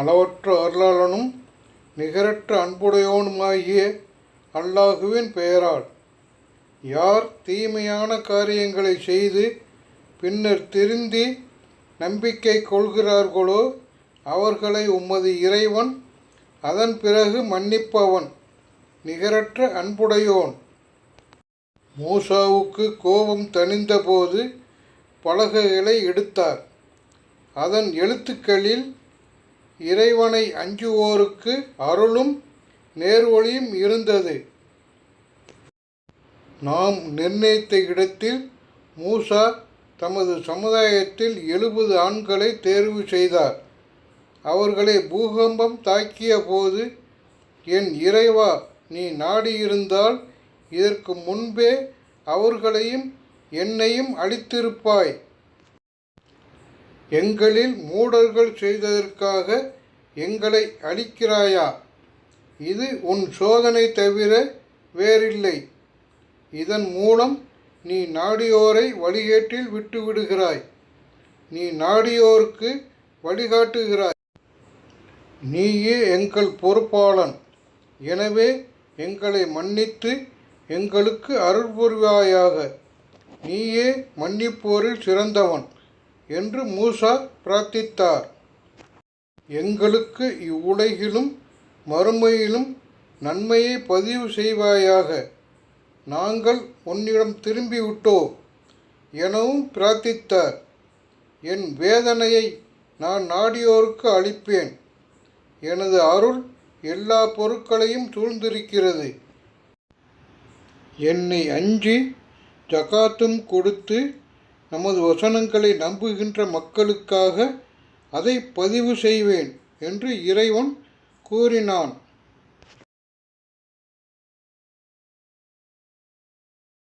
அளவற்ற அருளாளனும் நிகரற்ற அன்புடையோனுமாகிய அல்லாஹுவின் பெயரால் யார் தீமையான காரியங்களை செய்து பின்னர் திருந்தி நம்பிக்கை கொள்கிறார்களோ அவர்களை உமது இறைவன் அதன் பிறகு மன்னிப்பவன் நிகரற்ற அன்புடையோன். மூசாவுக்கு கோபம் தணிந்தபோது பலகைகளை எடுத்தார். அதன் எழுத்துக்களில் இறைவனை அஞ்சுவோருக்கு அருளும் நேர்வழியும் இருந்தது. நாம் நிர்ணயித்த இடத்தில் மூசா தமது சமுதாயத்தில் எழுபது ஆண்களை தேர்வு செய்தார். அவர்களை பூகம்பம் தாக்கிய போது என் இறைவா நீ நாடியிருந்தால் இதற்கு முன்பே அவர்களையும் என்னையும் அழித்திருப்பாய். எங்களில் மூடர்கள் செய்ததற்காக எங்களை அழிக்கிறாயா? இது உன் சோதனை தவிர வேறில்லை. இதன் மூலம் நீ நாடியோரை வழிகேட்டில் விட்டுவிடுகிறாய். நீ நாடியோருக்கு வழிகாட்டுகிறாய். நீயே எங்கள் பொறுப்பாளன். எனவே எங்களை மன்னித்து எங்களுக்கு அருள் புரிவாயாக நீயே மன்னிப்போரில் சிறந்தவன். என்று மூசா பிரார்த்தித்தார். எங்களுக்கு இவ்வுலகிலும் மறுமையிலும் நன்மையை பதிவு செய்வாயாக. நாங்கள் உன்னிடம் திரும்பிவிட்டோம் எனவும் பிரார்த்தித்தார். என் வேதனையை நான் நாடியோருக்கு அளிப்பேன். எனது அருள் எல்லா பொருட்களையும் சூழ்ந்திருக்கிறது. என்னை அஞ்சி ஜகாத்தும் கொடுத்து நமது வசனங்களை நம்புகின்ற மக்களுக்காக அதை பதிவு செய்வேன் என்று இறைவன் கூறினான்.